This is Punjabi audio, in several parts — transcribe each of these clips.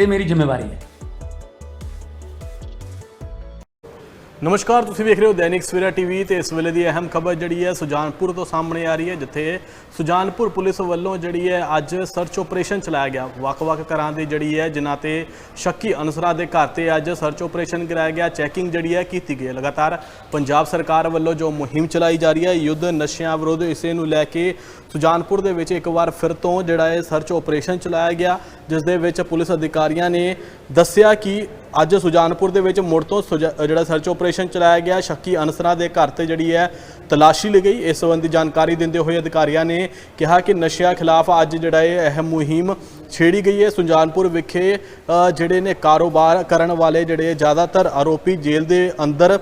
ਇਹ ਮੇਰੀ ਜ਼ਿੰਮੇਵਾਰੀ ਹੈ। ਨਮਸਕਾਰ, ਤੁਸੀਂ ਵੇਖ ਰਹੇ ਹੋ ਦੈਨਿਕ ਸਵੇਰਾ ਟੀਵੀ ਤੇ ਇਸ ਵੇਲੇ ਦੀ ਅਹਿਮ ਖਬਰ ਜਿਹੜੀ ਹੈ ਸੁਜਾਨਪੁਰ ਤੋਂ ਸਾਹਮਣੇ ਆ ਰਹੀ ਹੈ, ਜਿੱਥੇ ਸੁਜਾਨਪੁਰ ਪੁਲਿਸ ਵੱਲੋਂ ਜਿਹੜੀ ਹੈ ਅੱਜ ਸਰਚ ਆਪਰੇਸ਼ਨ ਚਲਾਇਆ ਗਿਆ। ਵੱਖ-ਵੱਖ ਘਰਾਂ ਦੀ ਜਿਹੜੀ ਹੈ, ਜਿਨ੍ਹਾਂ ਤੇ ਸ਼ੱਕੀ ਅਨਸਰਾਂ ਦੇ ਘਰ ਤੇ ਅੱਜ ਸਰਚ ਆਪਰੇਸ਼ਨ ਕਰਾਇਆ ਗਿਆ। ਚੈਕਿੰਗ ਜਿਹੜੀ ਹੈ ਕੀਤੀ ਗਈ ਹੈ। ਲਗਾਤਾਰ ਪੰਜਾਬ ਸਰਕਾਰ ਵੱਲੋਂ ਜੋ ਮੁਹਿੰਮ ਚਲਾਈ ਜਾ ਰਹੀ ਹੈ, ਯੁੱਧ ਨਸ਼ਿਆਂ ਵਿਰੁੱਧ ਇਸੇ ਨੂੰ ਲੈ ਕੇ ਸੁਜਾਨਪੁਰ ਦੇ ਵਿੱਚ ਇੱਕ ਵਾਰ ਫਿਰ ਤੋਂ ਜਿਹੜਾ ਹੈ ਸਰਚ ਆਪਰੇਸ਼ਨ ਚਲਾਇਆ ਗਿਆ, ਜਿਸ ਦੇ ਵਿੱਚ ਪੁਲਿਸ ਅਧਿਕਾਰੀਆਂ ਨੇ ਦੱਸਿਆ ਕਿ ਅੱਜ ਸੁਜਾਨਪੁਰ ਦੇ ਵਿੱਚ ਮੁੜ ਤੋਂ ਸੁਜਾ- ਜਿਹੜਾ ਸਰਚ ਆਪਰੇਸ਼ਨ ਚਲਾਇਆ ਗਿਆ, ਸ਼ੱਕੀ ਅਨਸਰਾਂ ਦੇ ਘਰ ਤੇ ਜਿਹੜੀ ਹੈ ਤਲਾਸ਼ੀ ਲਈ ਗਈ। ਇਸ ਸੰਬੰਧੀ ਜਾਣਕਾਰੀ ਦਿੰਦੇ ਹੋਏ ਅਧਿਕਾਰੀਆਂ ਨੇ ਕਿਹਾ ਕਿ ਨਸ਼ਿਆਂ ਖਿਲਾਫ ਅੱਜ ਜਿਹੜਾ ਇਹ ਅਹਿਮ ਮੁਹਿੰਮ ਛੇੜੀ ਗਈ ਹੈ। ਸੁਜਾਨਪੁਰ ਵਿਖੇ ਜਿਹੜੇ ਨੇ ਕਾਰੋਬਾਰ ਕਰਨ ਵਾਲੇ ਜਿਹੜੇ ਜ਼ਿਆਦਾਤਰ ਆਰੋਪੀ ਜੇਲ੍ਹ ਦੇ ਅੰਦਰ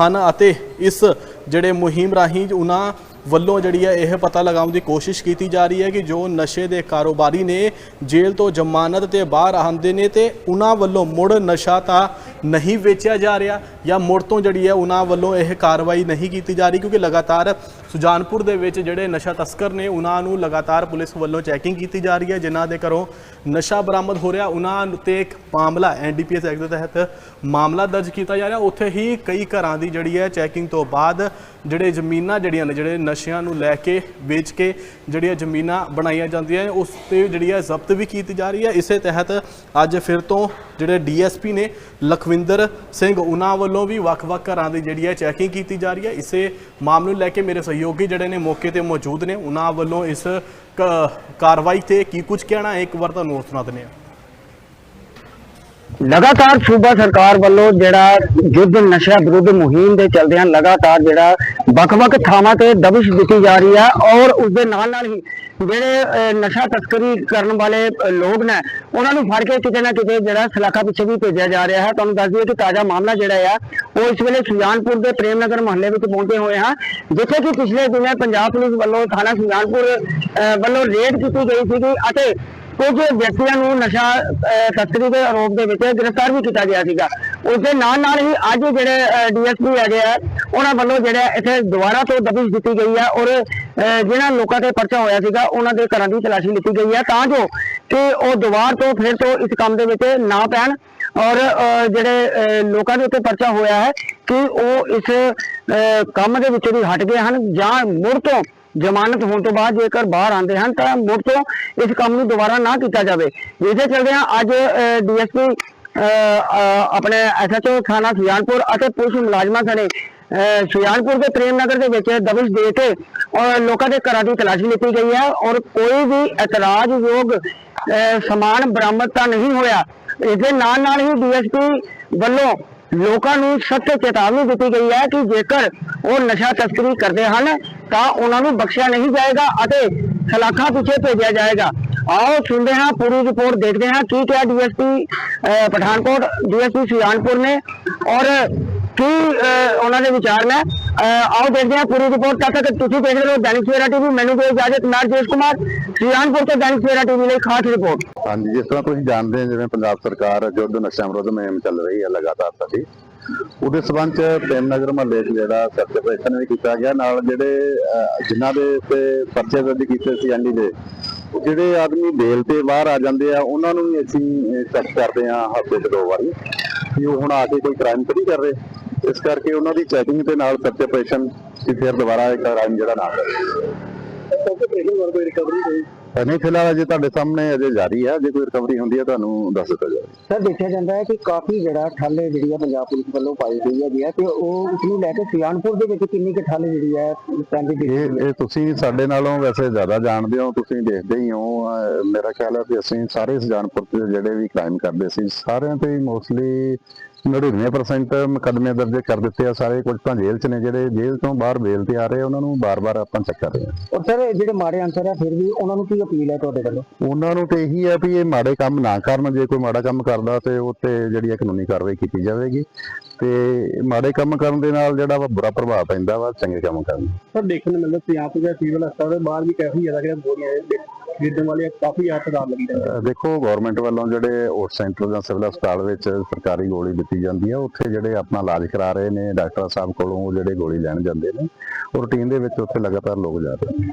ਹਨ ਅਤੇ ਇਸ ਜਿਹੜੇ ਮੁਹਿੰਮ ਰਾਹੀਂ ਉਹਨਾਂ ਵੱਲੋਂ ਜਿਹੜੀ ਹੈ ਇਹ ਪਤਾ ਲਗਾਉਣ ਦੀ ਕੋਸ਼ਿਸ਼ ਕੀਤੀ ਜਾ ਰਹੀ ਹੈ ਕਿ ਜੋ ਨਸ਼ੇ ਦੇ ਕਾਰੋਬਾਰੀ ਨੇ ਜੇਲ੍ਹ ਤੋਂ ਜ਼ਮਾਨਤ ਤੇ ਬਾਹਰ ਆਉਂਦੇ ਨੇ ਤੇ ਉਹਨਾਂ ਵੱਲੋਂ ਮੁੜ ਨਸ਼ਾ ਤਾਂ ਨਹੀਂ ਵੇਚਿਆ ਜਾ ਰਿਹਾ ਜਾਂ ਮੁੜ ਤੋਂ ਜਿਹੜੀ ਹੈ ਉਹਨਾਂ ਵੱਲੋਂ ਇਹ ਕਾਰਵਾਈ ਨਹੀਂ ਕੀਤੀ ਜਾ ਰਹੀ ਕਿਉਂਕਿ ਲਗਾਤਾਰ ਸੁਜਾਨਪੁਰ ਦੇ ਵਿੱਚ ਜਿਹੜੇ ਨਸ਼ਾ ਤਸਕਰ ਨੇ, ਉਹਨਾਂ ਨੂੰ ਲਗਾਤਾਰ ਪੁਲਿਸ ਵੱਲੋਂ ਚੈਕਿੰਗ ਕੀਤੀ ਜਾ ਰਹੀ ਹੈ, ਜਿਨ੍ਹਾਂ ਦੇ ਘਰੋਂ ਨਸ਼ਾ ਬਰਾਮਦ ਹੋ ਰਿਹਾ। ਉਹਨਾਂ ਤੇ ਇੱਕ ਮਾਮਲਾ ਐਨਡੀਪੀਐਸ ਐਕਟ ਦੇ ਤਹਿਤ ਮਾਮਲਾ ਦਰਜ ਕੀਤਾ ਜਾ ਰਿਹਾ। ਉੱਥੇ ਹੀ ਕਈ ਘਰਾਂ ਦੀ ਜਿਹੜੀ ਹੈ ਚੈਕਿੰਗ ਤੋਂ ਬਾਅਦ ਜਿਹੜੇ ਜ਼ਮੀਨਾਂ ਜਿਹੜੀਆਂ ਨੇ, ਜਿਹੜੇ ਨਸ਼ਿਆਂ ਨੂੰ ਲੈ ਕੇ ਵੇਚ ਕੇ ਜਿਹੜੀਆਂ ਜ਼ਮੀਨਾਂ ਬਣਾਈਆਂ ਜਾਂਦੀਆਂ ਨੇ, ਉਸ ਤੇ ਜਿਹੜੀ ਹੈ ਜ਼ਬਤ ਵੀ ਕੀਤੀ ਜਾ ਰਹੀ ਹੈ। ਇਸੇ ਤਹਿਤ ਅੱਜ ਫਿਰ ਤੋਂ ਜਿਹੜੇ ਡੀਐਸਪੀ ਨੇ ਲਖਵਿੰਦਰ ਸਿੰਘ, ਉਹਨਾਂ ਵੱਲੋਂ ਵੀ ਵੱਖ-ਵੱਖ ਘਰਾਂ ਦੀ ਜਿਹੜੀ ਹੈ ਚੈਕਿੰਗ ਕੀਤੀ ਜਾ ਰਹੀ ਹੈ। ਇਸੇ ਮਾਮਲੇ ਨੂੰ ਲੈ ਕੇ ਮੇਰੇ ਸਹਿਯੋਗੀ ਜਿਹੜੇ ਨੇ ਮੌਕੇ ਤੇ ਮੌਜੂਦ ਨੇ, ਉਹਨਾਂ ਵੱਲੋਂ ਇਸ ਕ- ਕਾਰਵਾਈ ਤੇ ਕੀ ਕੁਝ ਕਹਿਣਾ ਹੈ? ਇੱਕ ਵਾਰ ਤੁਹਾਨੂੰ ਸੁਣਾ ਦਿੰਦੇ ਹਾਂ। ਲਗਾਤਾਰ ਸੂਬਾ ਸਰਕਾਰ ਵੱਲੋਂ ਜਿਹੜਾ ਯੁੱਧ ਨਸ਼ਾ ਵਿਰੁੱਧ ਮੁਹਿੰਮ ਦੇ ਚੱਲਦਿਆਂ ਲਗਾਤਾਰ ਜਿਹੜਾ ਵੱਖ-ਵੱਖ ਥਾਵਾਂ ਤੇ ਦਬਿਸ਼ ਦਿੱਤੀ ਜਾ ਰਹੀ ਹੈ ਔਰ ਉਸ ਦੇ ਨਾਲ ਨਾਲ ਹੀ ਜਿਹੜੇ ਨਸ਼ਾ ਤਸਕਰੀ ਕਰਨ ਵਾਲੇ ਲੋਕ ਨੇ ਉਹਨਾਂ ਨੂੰ ਫੜ ਕੇ ਕਿਤੇ ਨਾ ਕਿਤੇ ਜਿਹੜਾ ਸਲਾਖਾ ਪਿੱਛੇ ਵੀ ਭੇਜਿਆ ਜਾ ਰਿਹਾ ਹੈ। ਤੁਹਾਨੂੰ ਦੱਸ ਦਈਏ ਕਿ ਤਾਜ਼ਾ ਮਾਮਲਾ ਜਿਹੜਾ ਆ ਉਹ ਇਸ ਵੇਲੇ ਸੁਜਾਨਪੁਰ ਦੇ ਪ੍ਰੇਮ ਨਗਰ ਮੁਹੱਲੇ ਵਿੱਚ ਪਹੁੰਚੇ ਹੋਏ ਹਾਂ ਜਿੱਥੇ ਕਿ ਪਿਛਲੇ ਦਿਨੇ ਪੰਜਾਬ ਪੁਲਿਸ ਵੱਲੋਂ ਥਾਣਾ ਸੁਜਾਨਪੁਰ ਅਹ, ਵੱਲੋਂ ਰੇਡ ਕੀਤੀ ਗਈ ਸੀਗੀ ਅਤੇ ਕੁਝ ਵਿਅਕਤੀਆਂ ਨੂੰ ਨਸ਼ਾ ਤਸਕਰੀ ਦੇ ਆਰੋਪ ਦੇ ਵਿੱਚ ਗ੍ਰਿਫਤਾਰ ਵੀ ਕੀਤਾ ਗਿਆ ਸੀਗਾ। ਉਸ ਦੇ ਨਾਲ ਨਾਲ ਹੀ ਅੱਜ ਜਿਹੜੇ ਡੀਐਸਪੀ ਹੈਗੇ ਆ ਉਹਨਾਂ ਵੱਲੋਂ ਜਿਹੜਾ ਇੱਥੇ ਦੁਬਾਰਾ ਤੋਂ ਦਬਿਸ਼ ਦਿੱਤੀ ਗਈ ਹੈ ਔਰ ਜਿਹਨਾਂ ਲੋਕਾਂ ਤੇ ਪਰਚਾ ਹੋਇਆ ਸੀਗਾ ਉਹਨਾਂ ਦੇ ਘਰਾਂ ਦੀ ਤਲਾਸ਼ੀ ਲਿੱਤੀ ਗਈ ਹੈ ਤਾਂ ਜੋ ਕਿ ਉਹ ਦੁਬਾਰਾ ਤੋਂ ਫਿਰ ਤੋਂ ਇਸ ਕੰਮ ਦੇ ਵਿੱਚ ਨਾ ਪੈਣ ਔਰ ਜਿਹੜੇ ਅਹ, ਲੋਕਾਂ ਦੇ ਉੱਤੇ ਪਰਚਾ ਹੋਇਆ ਹੈ ਕਿ ਉਹ ਇਸ ਅਹ, ਕੰਮ ਦੇ ਵਿੱਚੋਂ ਵੀ ਹਟ ਗਏ ਹਨ ਜਾਂ ਮੁੜ ਤੋਂ ਜ਼ਮਾਨਤ ਹੋਣ ਤੋਂ ਬਾਅਦ ਜੇਕਰ ਬਾਹਰ ਆਉਂਦੇ ਹਨ ਤਾਂ ਮੁੜ ਤੋਂ ਇਸ ਕੰਮ ਨੂੰ ਦੁਬਾਰਾ ਨਾ ਕੀਤਾ ਜਾਵੇ। ਜਿਸੇ ਚੱਲਦੇ ਹਾਂ ਅੱਜ ਡੀਐਸਪੀ ਆਪਣੇ ਐਸਐਚਓ ਥਾਣਾ ਸੁਜਾਨਪੁਰ ਅਤੇ ਪੁਲਿਸ ਮੁਲਾਜ਼ਮਾਂ ਸਣੇ ਅਹ, ਦੇ ਪ੍ਰੇਮ ਨਗਰ ਦੇ ਵਿੱਚ ਦਬਿਸ਼ ਦੇ ਕੇ ਔਰ ਲੋਕਾਂ ਦੇ ਘਰਾਂ ਦੀ ਤਲਾਸ਼ੀ ਲਿੱਤੀ ਗਈ ਹੈ ਔਰ ਕੋਈ ਵੀ ਇਤਰਾਜ਼ਯੋਗ ਅਹ, ਸਮਾਨ ਬਰਾਮਦ ਤਾਂ ਨਹੀਂ ਹੋਇਆ। ਇਸ ਦੇ ਨਾਲ ਨਾਲ ਹੀ ਡੀਐਸਪੀ ਵੱਲੋਂ ਲੋਕਾਂ ਨੂੰ ਸਖਤ ਚੇਤਾਵਨੀ ਦਿੱਤੀ ਗਈ ਹੈ ਕਿ ਜੇਕਰ ਉਹ ਨਸ਼ਾ ਤਸਕਰੀ ਕਰਦੇ ਹਨ ਤਾਂ ਉਹਨਾਂ ਨੂੰ ਬਖਸ਼ਿਆ ਨਹੀਂ ਜਾਏਗਾ ਅਤੇ ਸਲਾਖਾਂ ਪਿੱਛੇ ਭੇਜਿਆ ਜਾਏਗਾ। ਆਓ ਸੁਣਦੇ ਹਾਂ ਪੂਰੀ ਰਿਪੋਰਟ, ਦੇਖਦੇ ਹਾਂ ਕੀ ਕਿਹਾ ਡੀਐਸਪੀ ਪਠਾਨਕੋਟ, ਡੀਐਸਪੀ ਸੁਜਾਨਪੁਰ ਨੇ। ਔਰ ਕੀ ਉਹਨਾਂ ਦੇ ਵਿਚਾਰ ਨੇ। ਆਓ ਦੇਖਦੇ ਹਾਂ ਪੂਰੀ ਰਿਪੋਰਟ। ਤਦ ਤੱਕ ਤੁਸੀਂ ਦੇਖ ਰਹੇ ਹੋ ਦੈਨਿਕ ਸਵੇਰਾ ਟੀਵੀ। ਮੈਨੂੰ ਕੋਈ ਇਜਾਜ਼ਤ ਮੈਂ ਜੇਸ਼ ਕੁਮਾਰ। ਸੁਜਾਨਪੁਰ ਤੋਂ ਦੈਨਿਕ ਸਵੇਰਾ ਟੀਵੀ ਲਈ ਖਾਸ ਰਿਪੋਰਟ। ਹਾਂਜੀ, ਜਿਸ ਤਰ੍ਹਾਂ ਤੁਸੀਂ ਜਾਣਦੇ ਹੋ, ਜਿਵੇਂ ਪੰਜਾਬ ਸਰਕਾਰ ਯੁੱਧ ਨਸ਼ਾ ਵਿਰੁੱਧ ਮੁਹਿੰਮ ਚੱਲ ਰਹੀ ਹੈ, ਲਗਾਤਾਰ ਸਾਡੀ ਉਹਦੇ ਸਬੰਧ ਚ ਪ੍ਰੇਮ ਨਗਰ ਮਹੱਲੇ 'ਚ ਜਿਹੜਾ ਸਰਚ ਆਪਰੇਸ਼ਨ ਵੀ ਕੀਤਾ ਗਿਆ। ਨਾਲ ਜਿਹੜੇ ਅਹ, ਜਿਨ੍ਹਾਂ ਦੇ ਉੱਤੇ ਪਰਚੇ ਦਰਜ ਕੀਤੇ ਸੀ ਐਨਡੀ ਦੇ ਉਹ ਜਿਹੜੇ ਆਦਮੀ ਬੇਲ ਤੇ ਬਾਹਰ ਆ ਜਾਂਦੇ ਆ ਉਹਨਾਂ ਨੂੰ ਵੀ ਅਸੀਂ ਚੈੱਕ ਕਰਦੇ ਆ ਹਫ਼ਤੇ 'ਚ ਦੋ ਵਾਰੀ ਕਿ ਉਹ ਹੁਣ ਆ ਕੇ ਕੋਈ ਕ੍ਰਾਈਮ ਤਾਂ ਨਹੀਂ ਕਰ ਰਹੇ। ਇਸ ਕਰਕੇ ਉਹਨਾਂ ਦੀ ਚੈਕਿੰਗ ਤੇ ਨਾਲ ਸਰਚ ਆਪਰੇਸ਼ਨ ਕਿ ਫਿਰ ਦੁਬਾਰਾ ਇਹ ਕ੍ਰਾਈਮ ਜਿਹੜਾ ਨਾ ਕਰੇ। ਅਹ ਨਹੀਂ ਫਿਲਹਾਲ ਅਜੇ ਤੁਹਾਡੇ ਸਾਹਮਣੇ ਅਜੇ ਜਾਰੀ ਹੈ ਜੇ ਕੋਈ ਰਿਕਵਰੀ ਹੁੰਦੀ ਹੈ ਤੁਹਾਨੂੰ ਦੱਸ ਦਿੱਤਾ ਜਾਵੇ। ਸਰ ਦੇਖਿਆ ਜਾਂਦਾ ਹੈ ਕਿ ਕਾਫੀ ਜਿਹੜਾ ਠੱਲ ਜਿਹੜੀ ਹੈ ਪੰਜਾਬ ਪੁਲਿਸ ਵੱਲੋਂ ਪਾਈ ਗਈ ਹੈਗੀ ਹੈ ਤੇ ਉਹ ਉਸ ਨੂੰ ਲੈ ਕੇ ਸੁਜਾਨਪੁਰ ਦੇ ਵਿੱਚ ਕਿੰਨੀ ਕੁ ਠੱਲ ਜਿਹੜੀ ਹੈ ਪੈਂਦੀ ਦਿਖਦੀ ਇਹ ਤੁਸੀਂ ਸਾਡੇ ਨਾਲੋਂ ਵੈਸੇ ਜ਼ਿਆਦਾ ਜਾਣਦੇ ਹੋ ਤੁਸੀਂ ਦੇਖਦੇ ਹੀ ਹੋ। ਮੇਰਾ ਖਿਆਲ ਹੈ ਕਿ ਅਸੀਂ ਸਾਰੇ ਸੁਜਾਨਪੁਰ ਤੇ ਜਿਹੜੇ ਵੀ ਕ੍ਰਾਈਮ ਕਰਦੇ ਸੀ ਸਾਰਿਆਂ ਤੇ ਮੋਸਟਲੀ 99% ਮੁਕੱਦਮੇ ਦਰਜ ਕਰ ਦਿੱਤੇ ਆ ਸਾਰੇ ਕੁਝ ਤਾਂ ਜੇਲ੍ਹ 'ਚ ਨੇ ਜਿਹੜੇ ਜੇਲ੍ਹ ਤੋਂ ਬਾਹਰ ਬੇਲ ਤੇ ਆ ਰਹੇ ਉਹਨਾਂ ਨੂੰ ਬਾਰ-ਬਾਰ ਆਪਾਂ ਚੈੱਕ ਕਰ ਰਹੇ ਹਾਂ ਔਰ ਸਰ ਜਿਹੜੇ ਮਾੜੇ ਅੰਸਰ ਹੈ ਫਿਰ ਵੀ ਉਹਨਾਂ ਨੂੰ ਕੀ ਅਪੀਲ ਹੈ ਤੁਹਾਡੇ ਵੱਲੋਂ? ਉਹਨਾਂ ਨੂੰ ਤੇ ਇਹੀ ਹੈ ਵੀ ਇਹ ਮਾੜੇ ਕੰਮ ਨਾ ਕਰਨ ਜੇ ਕੋਈ ਮਾੜਾ ਕੰਮ ਕਰਦਾ ਤੇ ਉਹ ਤੇ ਜਿਹੜੀ ਕਾਨੂੰਨੀ ਕਾਰਵਾਈ ਕੀਤੀ ਜਾਵੇਗੀ। ਤੇ ਮਾੜੇ ਕੰਮ ਕਰਨ ਦੇ ਨਾਲ ਜਿਹੜਾ ਵਾ ਬੁਰਾ ਪ੍ਰਭਾਵ ਪੈਂਦਾ ਵਾ ਚੰਗੇ ਕੰਮ ਕਰਨ ਦਾ। ਸਰ ਦੇਖਣ ਨੂੰ ਮਿਲਦਾ ਪੰਜਾਬ ਦੇ ਸਿਵਲ ਹਸਪਤਾਲ ਦੇ ਬਾਹਰ ਵੀ ਕਾਫੀ ਜ਼ਿਆਦਾ ਕਿ ਗੋਲੀਆਂ ਖਰੀਦਣ ਵਾਲੇ ਕਾਫੀ ਹੱਥਦਾਰ ਲੱਗੀ ਜਾਂਦੇ ਦੇਖੋ ਗਵਰਨਮੈਂਟ ਵੱਲੋਂ ਜਿਹੜੇ ਓਟ ਸੈਂਟਰ ਜਾਂ ਸਿਵਲ ਹਸਪਤਾਲ ਵਿੱਚ ਸਰਕਾਰੀ ਗੋਲੀ ਦਿੱਤੀ ਜਾਂਦੀ ਹੈ ਉੱਥੇ ਜਿਹੜੇ ਆਪਣਾ ਇਲਾਜ ਕਰਾ ਰਹੇ ਨੇ ਡਾਕਟਰ ਸਾਹਿਬ ਕੋਲੋਂ ਉਹ ਜਿਹੜੇ ਗੋਲੀ ਲੈਣ ਜਾਂਦੇ ਨੇ ਉਹ ਰੂਟੀਨ ਦੇ ਵਿੱਚ ਉੱਥੇ ਲਗਾਤਾਰ ਲੋਕ ਜਾ ਰਹੇ ਨੇ